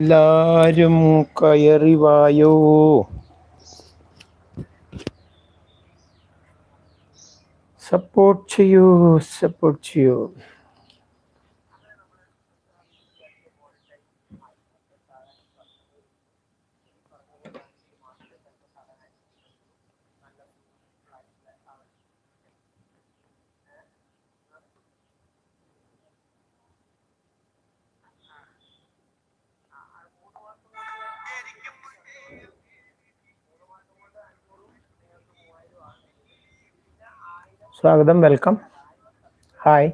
എല്ലാരും കയറിവായോ സപ്പോർട്ട് ചെയ്യൂ സപ്പോർട്ട് ചെയ്യൂ. സ്വാഗതം വെൽക്കം. ഹായ്.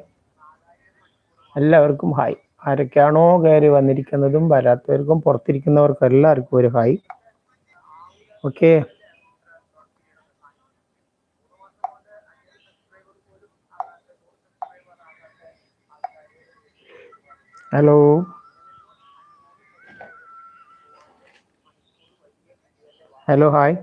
എല്ലാവർക്കും ഹായ്. ആരൊക്കെയാണോ കയറി വന്നിരിക്കുന്നതും വരാത്തവർക്കും പുറത്തിരിക്കുന്നവർക്കും എല്ലാവർക്കും ഒരു hi. Okay. Hello. Hello hi.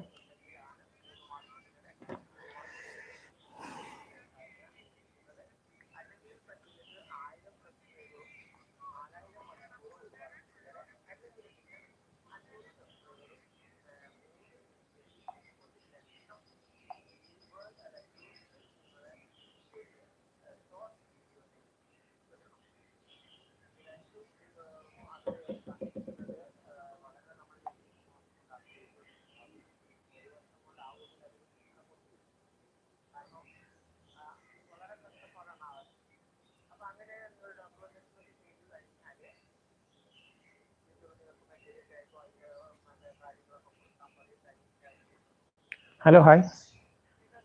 Hello hi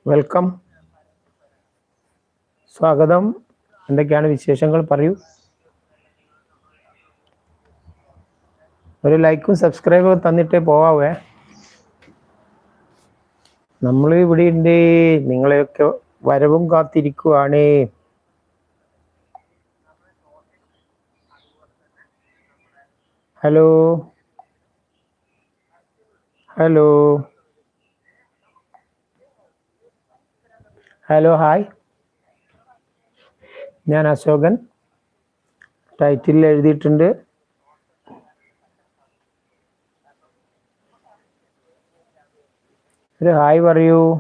welcome സ്വാഗതം. എന്തൊക്കെയാണ് വിശേഷങ്ങൾ? പറയൂ. ഒരു ലൈക്കും സബ്സ്ക്രൈബും തന്നിട്ടേ പോവാവേ. നമ്മൾ ഇവിടെ ഉണ്ട് നിങ്ങളെയൊക്കെ വരവും കാത്തിരിക്കുവാണ്. ഹലോ ഹലോ ഹലോ ഹായ് ഞാൻ അശോകൻ. ടൈറ്റിൽ എഴുതിയിട്ടുണ്ട്. ഒരു ഹായ് പറയൂ.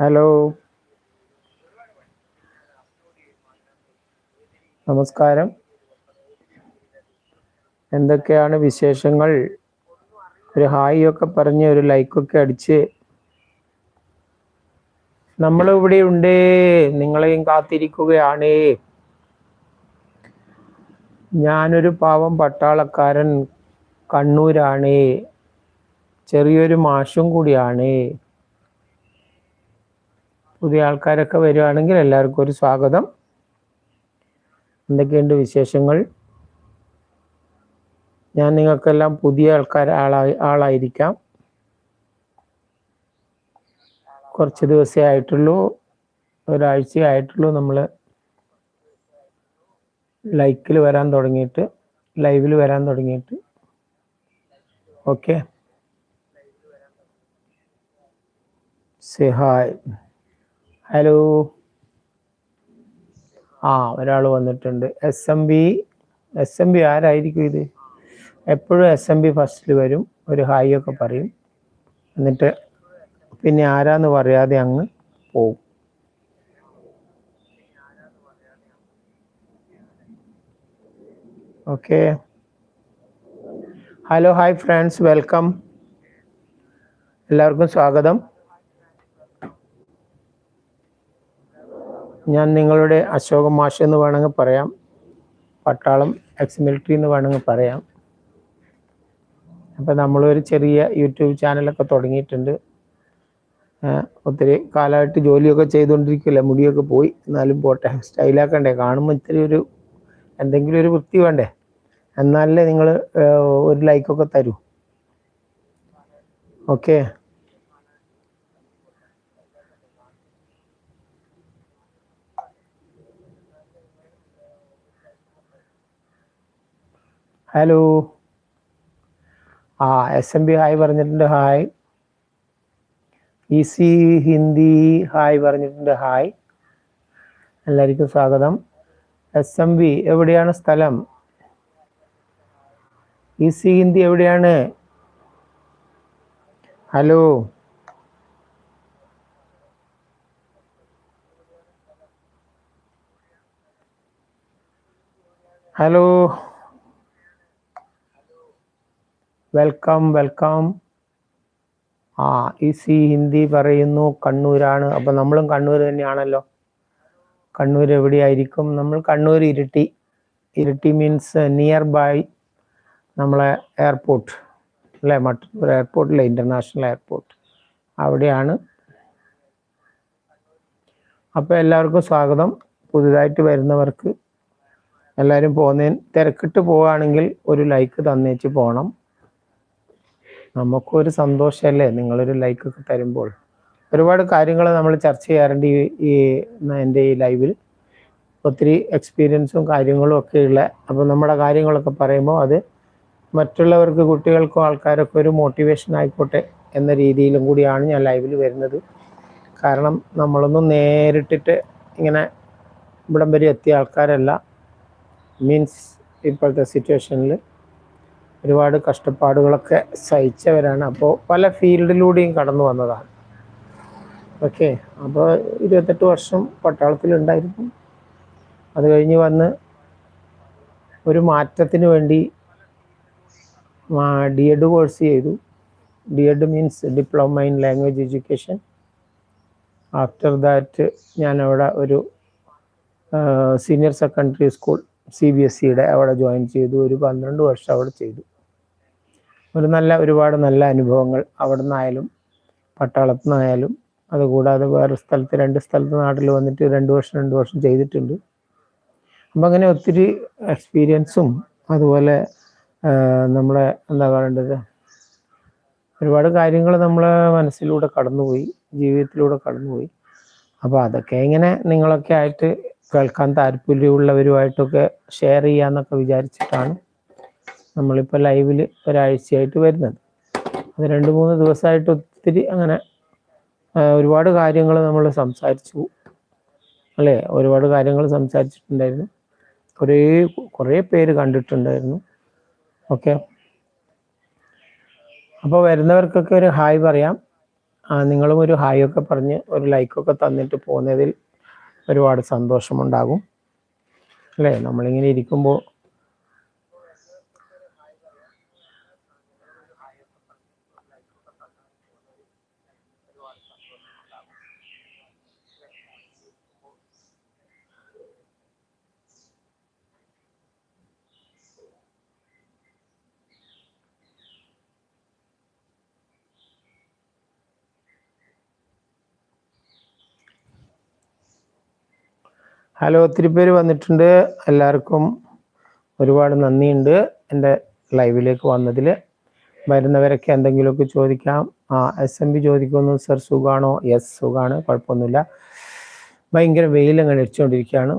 ഹലോ നമസ്കാരം. എന്തൊക്കെയാണ് വിശേഷങ്ങൾ? ഒരു ഹായ് ഒക്കെ പറഞ്ഞ് ഒരു ലൈക്കൊക്കെ അടിച്ച് നമ്മൾ ഇവിടെ ഉണ്ട്. നിങ്ങളെയും കാത്തിരിക്കുകയാണ്. ഞാനൊരു പാവം പട്ടാളക്കാരൻ കണ്ണൂരാണ്. ചെറിയൊരു മാഷും കൂടിയാണ്. പുതിയ ആൾക്കാരൊക്കെ വരുവാണെങ്കിൽ എല്ലാവർക്കും ഒരു സ്വാഗതം. എന്തൊക്കെയുണ്ട് വിശേഷങ്ങൾ? ഞാൻ നിങ്ങൾക്കെല്ലാം പുതിയ ആൾക്കാർ ആളായി ആളായിരിക്കാം. കുറച്ച് ദിവസമേ ആയിട്ടുള്ളൂ ഒരാഴ്ച ആയിട്ടുള്ളൂ നമ്മൾ ലൈക്കിൽ വരാൻ തുടങ്ങിയിട്ട് ലൈവിൽ വരാൻ തുടങ്ങിയിട്ട്. ഓക്കെ? സിഹായ് ഹലോ ആ ഒരാൾ വന്നിട്ടുണ്ട്. S M B S M B ആരായിരിക്കും ഇത്? എപ്പോഴും എസ് എം ബി ഫസ്റ്റിൽ വരും ഒരു ഹായ് ഒക്കെ പറയും. എന്നിട്ട് പിന്നെ ആരാന്ന് പറയാതെ അങ്ങ് പോവും. Okay hello hi friends welcome എല്ലാവർക്കും സ്വാഗതം. ഞാൻ നിങ്ങളുടെ അശോക മാഷ് എന്ന് വേണമെങ്കിൽ പറയാം പട്ടാളം എക്സ് മിലിറ്ററി എന്ന് വേണമെങ്കിൽ പറയാം. അപ്പം നമ്മളൊരു ചെറിയ യൂട്യൂബ് ചാനലൊക്കെ തുടങ്ങിയിട്ടുണ്ട്. ഒത്തിരി കാലമായിട്ട് ജോലിയൊക്കെ ചെയ്തുകൊണ്ടിരിക്കില്ല മുടിയൊക്കെ പോയി. എന്നാലും പോട്ടെ സ്റ്റൈലാക്കണ്ടേ കാണുമ്പോൾ ഇത്തിരി ഒരു എന്തെങ്കിലും ഒരു വൃത്തി വേണ്ടേ? എന്നാലേ നിങ്ങൾ ഒരു ലൈക്കൊക്കെ തരൂ. ഓക്കെ. ഹലോ. ആ എസ് എം ബി ഹായ് പറഞ്ഞിട്ടുണ്ട് ഹായ്. ഈസി ഹിന്ദി ഹായ് പറഞ്ഞിട്ടുണ്ട് ഹായ്. എല്ലാവർക്കും സ്വാഗതം. എസ് എം ബി എവിടെയാണ് സ്ഥലം? ഇ സി ഹിന്ദി എവിടെയാണ്? ഹലോ. ഹലോ. വെൽക്കം വെൽക്കം ആ ഈസി ഹിന്ദി പറയുന്നു കണ്ണൂരാണ്. അപ്പം നമ്മളും കണ്ണൂർ തന്നെയാണല്ലോ. കണ്ണൂർ എവിടെയായിരിക്കും? നമ്മൾ Kannur Iritty. Iritty means near by നമ്മളെ എയർപോർട്ട് അല്ലേ? മട്ടന്നൂർ എയർപോർട്ടിലെ ഇന്റർനാഷണൽ എയർപോർട്ട് അവിടെയാണ്. അപ്പോൾ എല്ലാവർക്കും സ്വാഗതം. പുതുതായിട്ട് വരുന്നവർക്ക് എല്ലാവരും പോകുന്നതിന് തിരക്കിട്ട് പോവുകയാണെങ്കിൽ ഒരു ലൈക്ക് തന്നേച്ച് പോകണം. നമുക്കൊരു സന്തോഷമല്ലേ നിങ്ങളൊരു ലൈക്കൊക്കെ തരുമ്പോൾ. ഒരുപാട് കാര്യങ്ങൾ നമ്മൾ ചർച്ച ചെയ്യാറുണ്ട് ഈ എന്റെ ഈ ലൈവിൽ ഒത്തിരി എക്സ്പീരിയൻസും കാര്യങ്ങളും ഒക്കെ ഉള്ള അപ്പോൾ നമ്മുടെ കാര്യങ്ങളൊക്കെ പറയുമ്പോൾ അത് മറ്റുള്ളവർക്ക് കുട്ടികൾക്കും ആൾക്കാരൊക്കെ ഒരു മോട്ടിവേഷൻ ആയിക്കോട്ടെ എന്ന രീതിയിലും കൂടിയാണ് ഞാൻ ലൈവിൽ വരുന്നത്. കാരണം നമ്മളൊന്നും നേരിട്ടിട്ട് ഇങ്ങനെ ഇവിടം വരെ എത്തിയ ആൾക്കാരല്ല. മീൻസ് ഇപ്പോഴത്തെ സിറ്റുവേഷനിൽ ഒരുപാട് കഷ്ടപ്പാടുകളൊക്കെ സഹിച്ചവരാണ്. അപ്പോൾ പല ഫീൽഡിലൂടെയും കടന്നു വന്നതാണ്. ഓക്കെ. അപ്പോൾ ഇരുപത്തെട്ട് വർഷം പട്ടാളത്തിലുണ്ടായിരുന്നു. അത് കഴിഞ്ഞ് വന്ന് ഒരു മാറ്റത്തിന് വേണ്ടി ഡി എഡ് കോഴ്സ് ചെയ്തു. D Ed means diploma in language education after that ഞാൻ അവിടെ ഒരു senior secondary school C B S സിയുടെ അവിടെ ജോയിൻ ചെയ്തു. ഒരു പന്ത്രണ്ട് വർഷം അവിടെ ചെയ്തു. ഒരു നല്ല ഒരുപാട് നല്ല അനുഭവങ്ങൾ അവിടെ നിന്നായാലും പട്ടാളത്തു നിന്നായാലും അതുകൂടാതെ വേറെ സ്ഥലത്ത് രണ്ട് സ്ഥലത്ത് നാട്ടിൽ വന്നിട്ട് രണ്ട് വർഷം രണ്ട് വർഷം ചെയ്തിട്ടുണ്ട്. അപ്പം അങ്ങനെ ഒത്തിരി എക്സ്പീരിയൻസും അതുപോലെ നമ്മളെ എന്താ പറയേണ്ടത്? ഒരുപാട് കാര്യങ്ങൾ നമ്മളെ മനസ്സിലൂടെ കടന്നുപോയി ജീവിതത്തിലൂടെ കടന്നുപോയി. അപ്പോൾ അതൊക്കെ ഇങ്ങനെ നിങ്ങളൊക്കെ ആയിട്ട് കേൾക്കാൻ താല്പര്യമുള്ളവരുമായിട്ടൊക്കെ ഷെയർ ചെയ്യാന്നൊക്കെ വിചാരിച്ചിട്ടാണ് നമ്മളിപ്പോൾ ലൈവിൽ ഒരാഴ്ചയായിട്ട് വരുന്നത്. അത് രണ്ട് മൂന്ന് ദിവസമായിട്ട് ഒത്തിരി അങ്ങനെ ഒരുപാട് കാര്യങ്ങൾ നമ്മൾ സംസാരിച്ചു. അല്ലേ? ഒരുപാട് കാര്യങ്ങൾ സംസാരിച്ചിട്ടുണ്ടായിരുന്നു. കുറേ കുറേ പേര് കണ്ടിട്ടുണ്ടായിരുന്നു. ഓക്കെ. അപ്പോൾ വരുന്നവർക്കൊക്കെ ഒരു ഹായ് പറയാം. നിങ്ങളും ഒരു ഹായ് ഒക്കെ പറഞ്ഞ് ഒരു ലൈക്കൊക്കെ തന്നിട്ട് പോകുന്നതിൽ ഒരുപാട് സന്തോഷമുണ്ടാകും. അല്ലേ? നമ്മളിങ്ങനെ ഇരിക്കുമ്പോൾ ഹലോ ഒത്തിരി പേര് വന്നിട്ടുണ്ട്. എല്ലാവർക്കും ഒരുപാട് നന്ദിയുണ്ട്. എന്റെ ലൈവിലേക്ക് വന്നതിൽ വരുന്നവരൊക്കെ എന്തെങ്കിലുമൊക്കെ ചോദിക്കാം. ആ എസ് എം ബി ചോദിക്കുന്നു സർ സുഖാണോ? യെസ് സുഖാണ് കുഴപ്പമൊന്നുമില്ല. ഭയങ്കര വെയിലങ്ങ് അടിച്ചുകൊണ്ടിരിക്കുകയാണ്.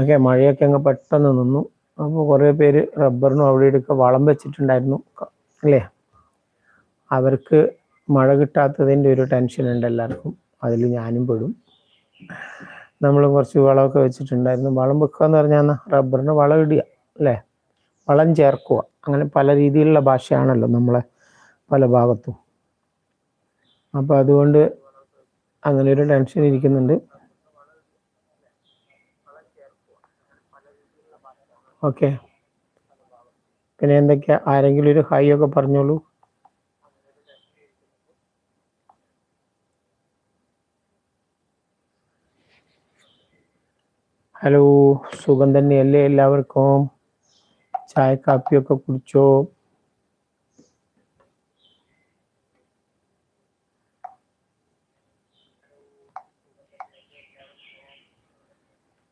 ഓക്കെ മഴയൊക്കെ അങ്ങ് പെട്ടെന്ന് നിന്നു. അപ്പോൾ കുറേ പേര് റബ്ബറിനും അവിടെ എടുക്കുക വളം വെച്ചിട്ടുണ്ടായിരുന്നു. അല്ലേ? അവർക്ക് മഴ കിട്ടാത്തതിന്റെ ഒരു ടെൻഷൻ ഉണ്ട് എല്ലാവർക്കും. അതിൽ ഞാനും പെടും. നമ്മൾ കുറച്ച് വളമൊക്കെ വെച്ചിട്ടുണ്ടായിരുന്നു. വളം വെക്കുക എന്ന് പറഞ്ഞാൽ റബ്ബറിന് വളം ഇടുക അല്ലേ? വളം ചേർക്കുക. അങ്ങനെ പല രീതിയിലുള്ള ഭാഷയാണല്ലോ നമ്മളെ പല ഭാഗത്തും. അപ്പോൾ അതുകൊണ്ട് അങ്ങനെ ഒരു ടെൻഷൻ ഇരിക്കുന്നുണ്ട്. ഓക്കെ പിന്നെ എന്തൊക്കെയാ? ആരെങ്കിലും ഒരു ഹൈ ഒക്കെ പറഞ്ഞോളൂ. ഹലോ സുഖം തന്നെയല്ലേ എല്ലാവർക്കും? ചായ കാപ്പിയൊക്കെ കുടിച്ചോ?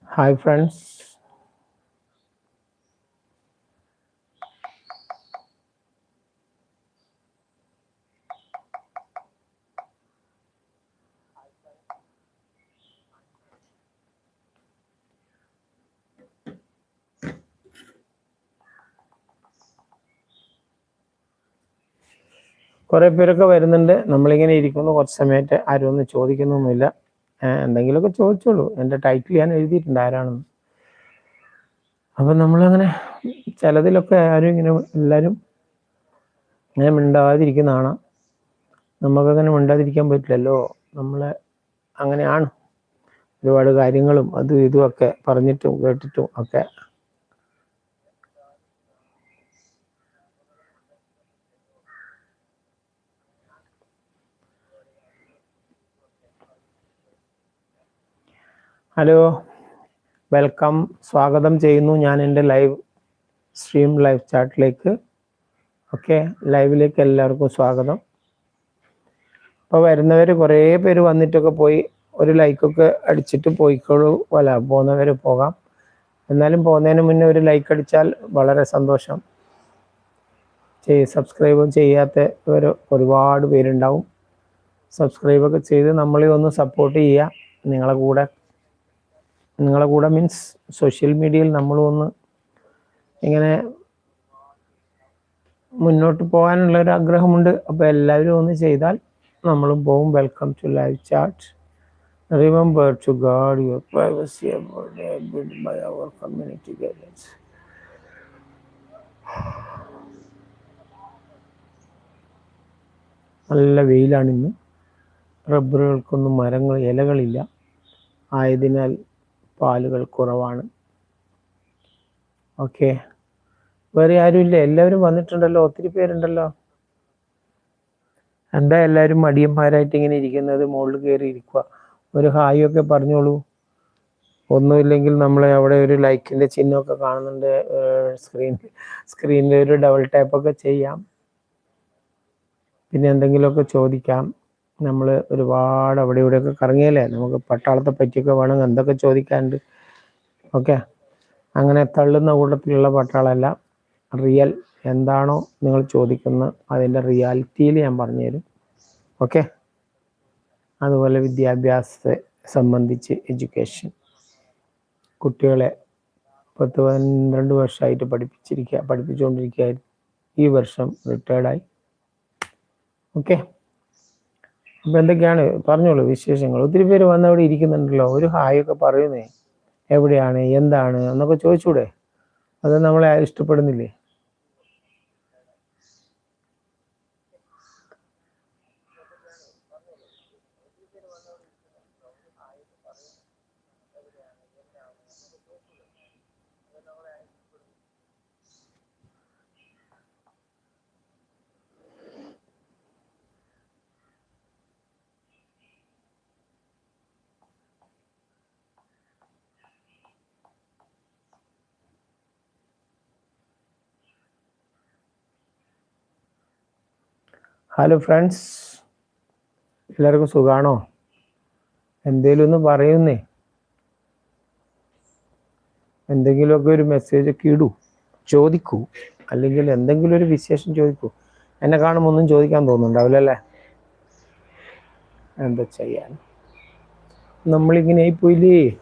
ഹായ് ഫ്രണ്ട്സ് കുറേ പേരൊക്കെ വരുന്നുണ്ട്. നമ്മളിങ്ങനെ ഇരിക്കുന്നു. കുറച്ച് സമയത്ത് ആരും ഒന്നും ചോദിക്കുന്നൊന്നുമില്ല. എന്തെങ്കിലുമൊക്കെ ചോദിച്ചോളൂ. എന്റെ ടൈറ്റിൽ ഞാൻ എഴുതിയിട്ടുണ്ട് ആരാണെന്ന്. അപ്പം നമ്മളങ്ങനെ ചിലതിലൊക്കെ ആരും ഇങ്ങനെ എല്ലാവരും ഇങ്ങനെ മിണ്ടാതിരിക്കുന്നതാണ് നമുക്കങ്ങനെ മിണ്ടാതിരിക്കാൻ പറ്റില്ലല്ലോ. നമ്മൾ അങ്ങനെയാണ് ഒരുപാട് കാര്യങ്ങളും അതും ഇതും ഒക്കെ പറഞ്ഞിട്ടും കേട്ടിട്ടും ഒക്കെ ഹലോ വെൽക്കം. സ്വാഗതം ചെയ്യുന്നു ഞാൻ എന്റെ ലൈവ് സ്ട്രീം ലൈവ് ചാറ്റിലേക്ക്. ഓക്കെ ലൈവിലേക്ക് എല്ലാവർക്കും സ്വാഗതം. അപ്പോൾ വരുന്നവർ കുറേ പേര് വന്നിട്ടൊക്കെ പോയി ഒരു ലൈക്കൊക്കെ അടിച്ചിട്ട് പോയിക്കോളൂ. അല്ല പോകുന്നവർ പോകാം. എന്നാലും പോകുന്നതിന് മുന്നേ ഒരു ലൈക്ക് അടിച്ചാൽ വളരെ സന്തോഷം. ചെയ് സബ്സ്ക്രൈബ് ചെയ്യാത്തവർ ഒരുപാട് പേരുണ്ടാവും. സബ്സ്ക്രൈബൊക്കെ ചെയ്ത് നമ്മളെ ഒന്ന് സപ്പോർട്ട് ചെയ്യുക. നിങ്ങളെ കൂടെ നിങ്ങളെ കൂടെ മീൻസ് സോഷ്യൽ മീഡിയയിൽ നമ്മളൊന്ന് ഇങ്ങനെ മുന്നോട്ട് പോകാനുള്ള ഒരു ആഗ്രഹമുണ്ട്. അപ്പോൾ എല്ലാവരും ഒന്ന് ചെയ്താൽ നമ്മളും പോവും. Welcome to live chat remember to guard your privacy by our community guidance നല്ല വെയിലാണിന്ന് റബ്ബറുകൾക്കൊന്നും മരങ്ങൾ ഇലകളില്ല. ആയതിനാൽ പാലുകൾ കുറവാണ്. ഓക്കെ വേറെ ആരും ഇല്ല എല്ലാവരും വന്നിട്ടുണ്ടല്ലോ? ഒത്തിരി പേരുണ്ടല്ലോ. എന്താ എല്ലാവരും മടിയന്മാരായിട്ട് ഇങ്ങനെ ഇരിക്കുന്നത്? മുകളിൽ കയറി ഇരിക്കുക ഒരു ഹായ് ഒക്കെ പറഞ്ഞോളൂ. ഒന്നുമില്ലെങ്കിൽ നമ്മൾ അവിടെ ഒരു ലൈക്കിന്റെ ചിഹ്നമൊക്കെ കാണുന്നുണ്ട്. സ്ക്രീൻ സ്ക്രീനിൽ ഒരു ഡബിൾ ടാപ്പൊക്കെ ചെയ്യാം. പിന്നെ എന്തെങ്കിലുമൊക്കെ ചോദിക്കാം. നമ്മൾ ഒരുപാട് അവിടെ ഇവിടെയൊക്കെ കറങ്ങിയല്ലേ? നമുക്ക് പട്ടാളത്തെ പറ്റിയൊക്കെ വേണമെങ്കിൽ എന്തൊക്കെ ചോദിക്കാനുണ്ട്? ഓക്കെ. അങ്ങനെ തള്ളുന്ന കൂട്ടത്തിലുള്ള പട്ടാളമല്ല റിയൽ എന്താണോ നിങ്ങൾ ചോദിക്കുന്ന അതിന്റെ റിയാലിറ്റിയിൽ ഞാൻ പറഞ്ഞുതരും. ഓക്കെ. അതുപോലെ വിദ്യാഭ്യാസത്തെ സംബന്ധിച്ച് എഡ്യൂക്കേഷൻ. കുട്ടികളെ പത്ത് പന്ത്രണ്ട് വർഷമായിട്ട് പഠിപ്പിച്ചിരിക്കുക പഠിപ്പിച്ചുകൊണ്ടിരിക്കുകയായിരുന്നു ഈ വർഷം റിട്ടയർഡായി. ഓക്കെ. അപ്പം എന്തൊക്കെയാണ്? പറഞ്ഞോളൂ വിശേഷങ്ങൾ. ഒത്തിരി പേര് വന്ന് അവിടെ ഇരിക്കുന്നുണ്ടല്ലോ. ഒരു ഹായ് ഒക്കെ പറയുന്നേ. എവിടെയാണ്? എന്താണ്? എന്നൊക്കെ ചോദിച്ചൂടെ? അത് നമ്മളെ ഇഷ്ടപ്പെടുന്നില്ലേ? ഹലോ ഫ്രണ്ട്സ് എല്ലാവർക്കും സുഖാണോ? എന്തേലും ഒന്ന് പറയുന്നേ. എന്തെങ്കിലുമൊക്കെ ഒരു മെസ്സേജ് ഒക്കെ ഇടൂ. ചോദിക്കൂ. അല്ലെങ്കിൽ എന്തെങ്കിലും ഒരു വിശേഷം ചോദിക്കൂ. എന്നെ കാണുമ്പോൾ ഒന്നും ചോദിക്കാൻ തോന്നുന്നുണ്ടാവില്ലല്ലേ എന്താ ചെയ്യാൻ? നമ്മളിങ്ങനെ ആയിപ്പോയില്ലേ?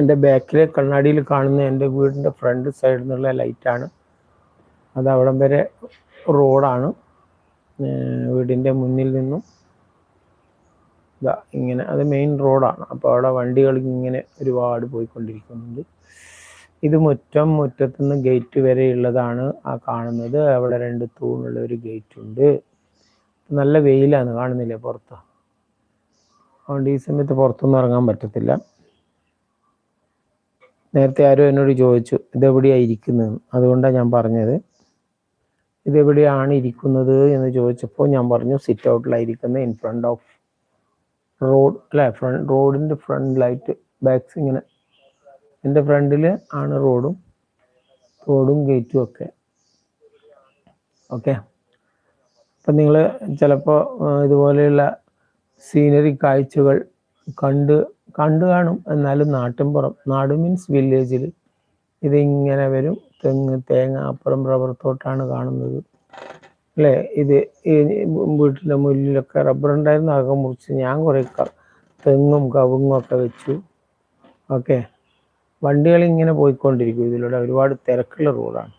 എന്റെ ബാക്കിലെ കണ്ണാടിയിൽ കാണുന്ന എന്റെ വീടിന്റെ ഫ്രണ്ട് സൈഡിൽ നിന്നുള്ള ലൈറ്റാണ് അത് അവിടം വരെ റോഡാണ്. വീടിന്റെ മുന്നിൽ നിന്നും ഇതാ ഇങ്ങനെ അത് മെയിൻ റോഡാണ്. അപ്പോൾ അവിടെ വണ്ടികൾ ഇങ്ങനെ ഒരുപാട് പോയിക്കൊണ്ടിരിക്കുന്നുണ്ട്. ഇത് മുറ്റം മുറ്റത്തുനിന്ന് ഗേറ്റ് വരെയുള്ളതാണ് ആ കാണുന്നത്. അവിടെ രണ്ട് തൂണുള്ള ഒരു ഗേറ്റ് ഉണ്ട്. നല്ല വെയിലാണ് കാണുന്നില്ലേ പുറത്ത്? അതുകൊണ്ട് ഈ സമയത്ത് പുറത്തൊന്നും ഇറങ്ങാൻ പറ്റത്തില്ല. നേരത്തെ ആരോ എന്നോട് ചോദിച്ചു ഇതെവിടെയാണ് ഇരിക്കുന്നത് അതുകൊണ്ടാണ് ഞാൻ പറഞ്ഞത്. ഇതെവിടെയാണ് ഇരിക്കുന്നത്? എന്ന് ചോദിച്ചപ്പോൾ ഞാൻ പറഞ്ഞു സിറ്റ് ഔട്ടിലായിരിക്കുന്നത് ഇൻ ഫ്രണ്ട് ഓഫ് റോഡ് അല്ലെ ഫ്രണ്ട് റോഡിന്റെ ഫ്രണ്ടിലായിട്ട് ബാക്സ് ഇങ്ങനെ. എന്റെ ഫ്രണ്ടിൽ ആണ് റോഡും റോഡും ഗേറ്റും ഒക്കെ. ഓക്കെ അപ്പം നിങ്ങൾ ചിലപ്പോൾ ഇതുപോലെയുള്ള സീനറി കാഴ്ചകൾ കണ്ട് കണ്ടു കാണും. എന്നാലും നാട്ടിൻപുറം നാട് മീൻസ് വില്ലേജിൽ ഇതിങ്ങനെ വരും. തെങ്ങ് തേങ്ങ അപ്പുറം റബ്ബർ തോട്ടാണ് കാണുന്നത്. അല്ലേ? ഇത് വീട്ടിലെ മുല്ലിലൊക്കെ റബ്ബർ ഉണ്ടായിരുന്നു. അകം മുറിച്ച് ഞാൻ കുറേ തെങ്ങും കവുങ്ങും ഒക്കെ വെച്ചു. ഓക്കെ? വണ്ടികൾ ഇങ്ങനെ പോയിക്കൊണ്ടിരിക്കും ഇതിലൂടെ. ഒരുപാട് തിരക്കുള്ള റോഡാണ്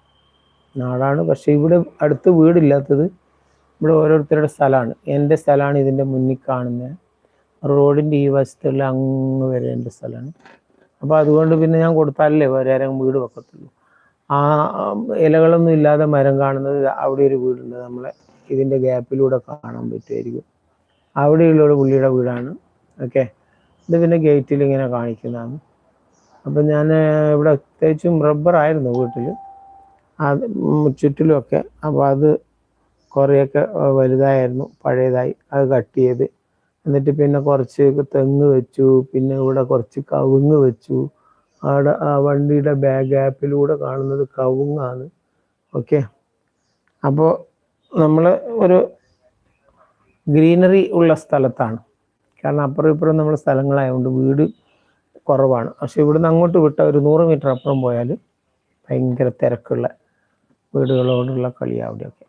നാടാണ്. പക്ഷേ ഇവിടെ അടുത്ത് വീടില്ലാത്തത് ഇവിടെ ഓരോരുത്തരുടെ സ്ഥലമാണ്. എന്റെ സ്ഥലമാണ് ഇതിന്റെ മുന്നിൽ കാണുന്നത്. റോഡിന്റെ ഈ വശത്തുള്ള അങ്ങ് വരെ എന്റെ സ്ഥലമാണ്. അപ്പോൾ അതുകൊണ്ട് പിന്നെ ഞാൻ കൊടുത്താലല്ലേ ആരെങ്കിലും വീട് വെക്കത്തുള്ളൂ. ആ ഇലകളൊന്നും ഇല്ലാതെ മരം കാണുന്നത് അവിടെ ഒരു വീടുണ്ട്. നമ്മളെ ഇതിന്റെ ഗ്യാപ്പിലൂടെ കാണാൻ പറ്റുമായിരിക്കും. അവിടെയുള്ള പുള്ളിയുടെ വീടാണ്. ഓക്കെ. ഇത് പിന്നെ ഗേറ്റിൽ ഇങ്ങനെ കാണിക്കുന്നതാണ്. അപ്പം ഞാൻ ഇവിടെ പ്രത്യേകിച്ചും റബ്ബറായിരുന്നു വീട്ടിൽ. അത് ചുറ്റിലുമൊക്കെ. അപ്പോൾ അത് കുറേയൊക്കെ വലുതായിരുന്നു പഴയതായി അത് കട്ട് ചെയ്ത്. എന്നിട്ട് പിന്നെ കുറച്ച് തെങ്ങ് വെച്ചു പിന്നെ ഇവിടെ കുറച്ച് കവുങ്ങ് വെച്ചു. അവിടെ ആ വണ്ടിയുടെ ബാക്ക് ഗ്യാപ്പിലൂടെ കാണുന്നത് കവുങ്ങാണ്. ഓക്കെ? അപ്പോൾ നമ്മൾ ഒരു ഗ്രീനറി ഉള്ള സ്ഥലത്താണ്. കാരണം അപ്പുറം ഇപ്പുറം നമ്മൾ സ്ഥലങ്ങളായതുകൊണ്ട് വീട് കുറവാണ്. പക്ഷെ ഇവിടുന്ന് അങ്ങോട്ട് വിട്ട ഒരു നൂറ് മീറ്റർ അപ്പുറം പോയാൽ ഭയങ്കര തിരക്കുള്ള വീടുകളോടുള്ള കളി അവിടെയൊക്കെ.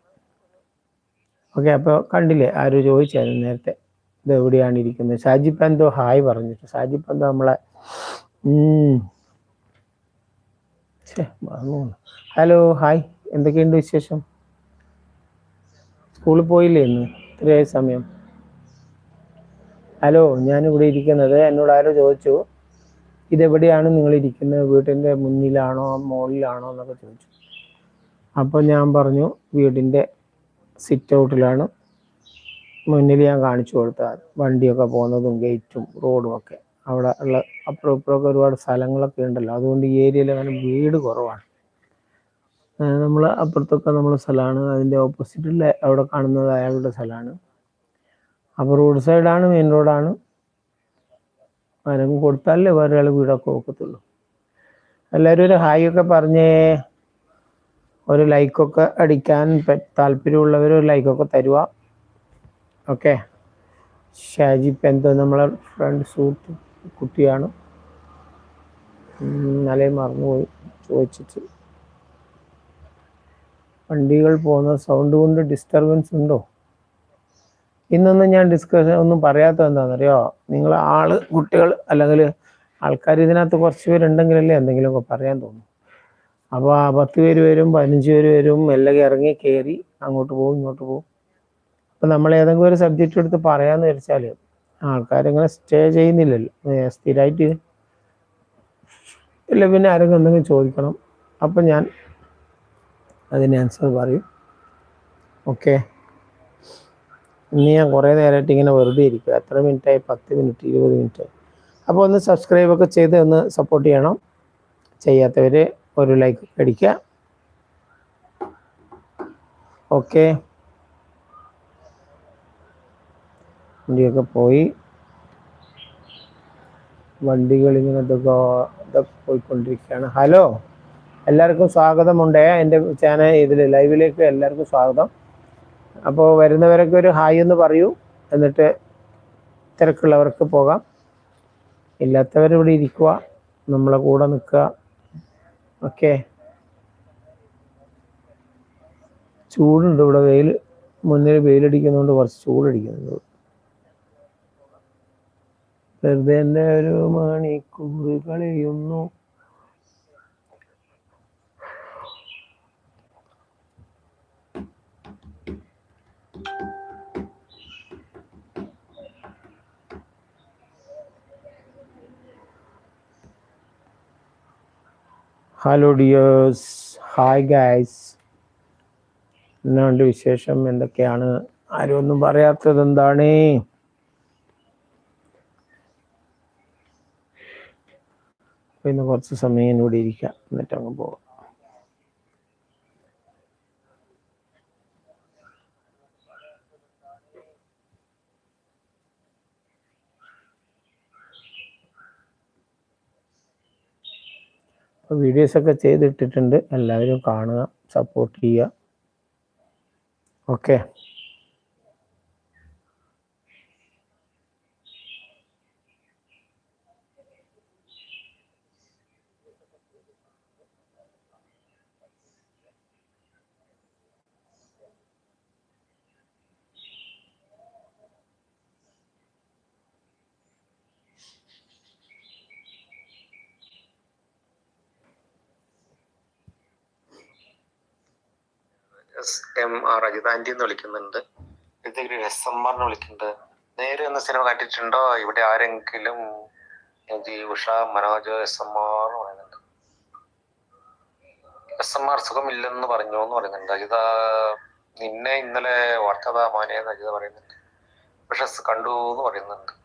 ഓക്കെ അപ്പോൾ കണ്ടില്ലേ ആരും ചോദിച്ചായിരുന്നു നേരത്തെ ഇത് എവിടെയാണ് ഇരിക്കുന്നത്? ഷാജി പന്തോ ഹായ് പറഞ്ഞിട്ട്. ഷാജി പന്തോ നമ്മളെ. Hello hi. എന്തൊക്കെയുണ്ട് വിശേഷം? സ്കൂളിൽ പോയില്ലേ ഇന്ന്? ഇത്രയായ സമയം. ഹലോ ഞാനിവിടെ ഇരിക്കുന്നത് എന്നോട് ആരോ ചോദിച്ചു ഇതെവിടെയാണ് നിങ്ങൾ ഇരിക്കുന്നത്? വീട്ടിന്റെ മുന്നിലാണോ മുകളിലാണോ എന്നൊക്കെ ചോദിച്ചു. അപ്പോൾ ഞാൻ പറഞ്ഞു വീടിന്റെ സിറ്റ് ഔട്ടിലാണ് മുന്നിൽ ഞാൻ കാണിച്ചു കൊടുത്ത വണ്ടിയൊക്കെ പോകുന്നതും ഗേറ്റും റോഡും ഒക്കെ. അവിടെ ഉള്ള അപ്പുറം ഇപ്പുറമൊക്കെ ഒരുപാട് സ്ഥലങ്ങളൊക്കെ ഉണ്ടല്ലോ. അതുകൊണ്ട് ഈ ഏരിയയിൽ അങ്ങനെ വീട് കുറവാണ്. നമ്മൾ അപ്പുറത്തൊക്കെ നമ്മൾ സ്ഥലമാണ്. അതിന്റെ ഓപ്പോസിറ്റിൽ അവിടെ കാണുന്നത് അയാളുടെ സ്ഥലമാണ്. അപ്പോൾ റോഡ് സൈഡാണ് മെയിൻ റോഡാണ് ആരെങ്കിലും കൊടുത്താലേ വേറെ ആൾ വീടൊക്കെ നോക്കത്തുള്ളൂ എല്ലാവരും ഒരു ഹായ് ഒക്കെ പറഞ്ഞേ. ഒരു ലൈക്കൊക്കെ അടിക്കാൻ താല്പര്യമുള്ളവർ ഒരു ലൈക്കൊക്കെ തരുക. ഓക്കെ ഷാജി പെന്തോ നമ്മളെ ഫ്രണ്ട് സൂട്ട് കുട്ടിയാണ്. ഇന്നലെ മറന്നുപോയി ചോദിച്ചിട്ട്. വണ്ടികൾ പോകുന്ന സൗണ്ട് കൊണ്ട് ഡിസ്റ്റർബൻസ് ഉണ്ടോ? ഇന്നൊന്നും ഞാൻ ഡിസ്കഷൻ ഒന്നും പറയാത്തത് എന്താണെന്നറിയോ? നിങ്ങൾ ആൾ കുട്ടികൾ അല്ലെങ്കിൽ ആൾക്കാർ ഇതിനകത്ത് കുറച്ച് പേരുണ്ടെങ്കിലല്ലേ എന്തെങ്കിലുമൊക്കെ പറയാൻ തോന്നും. അപ്പോൾ ആ പത്ത് പേര് വരും പതിനഞ്ച് പേര് വരും എല്ലാം ഇറങ്ങി കയറി അങ്ങോട്ട് പോകും ഇങ്ങോട്ട് പോകും. അപ്പം നമ്മൾ ഏതെങ്കിലും ഒരു സബ്ജക്റ്റ് എടുത്ത് പറയാന്ന് വെച്ചാൽ ആൾക്കാരിങ്ങനെ സ്റ്റേ ചെയ്യുന്നില്ലല്ലോ. സ്ഥിരമായിട്ട് ഇല്ല പിന്നെ ആരെങ്കിലും എന്തെങ്കിലും ചോദിക്കണം. അപ്പം ഞാൻ അതിന് ആൻസർ പറയും. ഓക്കെ ഇനി ഞാൻ കുറേ നേരമായിട്ട് ഇങ്ങനെ വെറുതെ ഇരിക്കുക എത്ര മിനിറ്റായി? പത്ത് മിനിറ്റ് ഇരുപത് മിനിറ്റ്. അപ്പോൾ ഒന്ന് സബ്സ്ക്രൈബ് ഒക്കെ ചെയ്ത് ഒന്ന് സപ്പോർട്ട് ചെയ്യണം. ചെയ്യാത്തവർ ഒരു ലൈക്ക് അടിക്കുക. ഓക്കെ വണ്ടിയൊക്കെ പോയി. വണ്ടികൾ ഇങ്ങനെ പോയിക്കൊണ്ടിരിക്കുകയാണ്. ഹലോ എല്ലാവർക്കും സ്വാഗതമുണ്ട്. എന്റെ ചാനൽ ഇതിൽ ലൈവിലേക്ക് എല്ലാവർക്കും സ്വാഗതം. അപ്പോൾ വരുന്നവരൊക്കെ ഒരു ഹായ് എന്ന് പറയൂ. എന്നിട്ട് തിരക്കുള്ളവർക്ക് പോകാം. ഇല്ലാത്തവരിവിടെ ഇരിക്കുക. നമ്മളെ കൂടെ നിൽക്കുക. ഓക്കെ. ചൂടുണ്ട് ഇവിടെ വെയിൽ മുന്നിൽ വെയിലടിക്കുന്നതുകൊണ്ട് കുറച്ച് ചൂടടിക്കുന്നുണ്ട്. വെറുതെ ഒരു മണിക്കൂർ കളയുന്നു ഹലോ ഡിയേഴ്സ് ഹായ് ഗായ്സ് എന്നാണ്ട് വിശേഷം? എന്തൊക്കെയാണ്? ആരും ഒന്നും പറയാത്തത് എന്താണ്? പിന്നെ കുറച്ച് സമയം ഇവിടെ ഇരിക്കാം. എന്നിട്ട് അങ്ങ് പോവാം. വീഡിയോസൊക്കെ ചെയ്തിട്ടിട്ടുണ്ട്. എല്ലാവരും കാണുക സപ്പോർട്ട് ചെയ്യുക. ഓക്കെ എസ് എം ആർ എന്ന് വിളിക്കുന്നുണ്ട്. എന്തെങ്കിലും എസ് എം ആറിന് വിളിക്കുന്നുണ്ട്. നേരെ എന്ന സിനിമ കണ്ടിട്ടുണ്ടോ ഇവിടെ ആരെങ്കിലും Usha Manoj S M R പറയുന്നുണ്ട്. എസ് എം ആർ സുഖമില്ലെന്ന് പറഞ്ഞു എന്ന് പറയുന്നുണ്ട്. അജിത നിന്നെ ഇന്നലെ വാർത്തത മാനേന്ന് അജിത പറയുന്നുണ്ട്. പക്ഷെ കണ്ടു എന്ന് പറയുന്നുണ്ട്.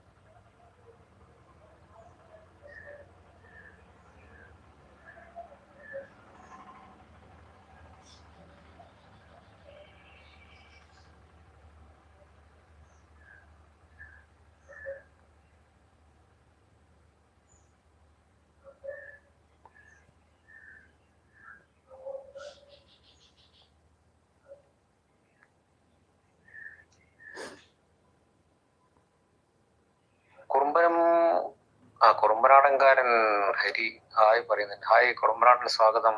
കുറുമ്പനം ആ കുറുമ്പനാടൻകാരൻ ഹരി ഹായ് പറയുന്നുണ്ട്. ഹായ് കുറുമ്പനാട്ടിൽ സ്വാഗതം.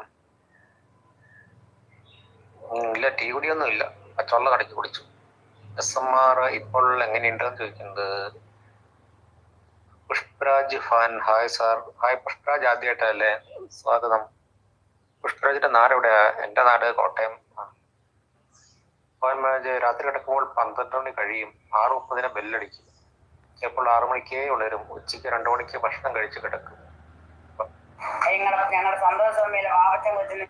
ഇല്ല ടീ കുടിയൊന്നും ഇല്ല. പച്ചവെള്ളം കടക്കി കുടിച്ചു. എസ് എം ആർ ഇപ്പോൾ എങ്ങനെയുണ്ടെന്ന് ചോദിക്കുന്നത് Pushparaj fan hi sir. Hi Pushparaj ആദ്യമായിട്ടല്ലേ? സ്വാഗതം. പുഷ്പരാജിന്റെ നാട് എവിടെയാ? എന്റെ നാട് കോട്ടയം. രാത്രി കിടക്കുമ്പോൾ പന്ത്രണ്ട് മണി കഴിയും. ആറ് മുപ്പതിന് ബെല്ലടിക്കും. ചിലപ്പോൾ ആറു മണിക്കേ ഉണരും ഉച്ചയ്ക്ക് രണ്ടു മണിക്ക് ഭക്ഷണം കഴിച്ച് കിടക്കും. ഞങ്ങളുടെ സന്തോഷമേലെ വാവച്ചൻ കൊച്ചിന്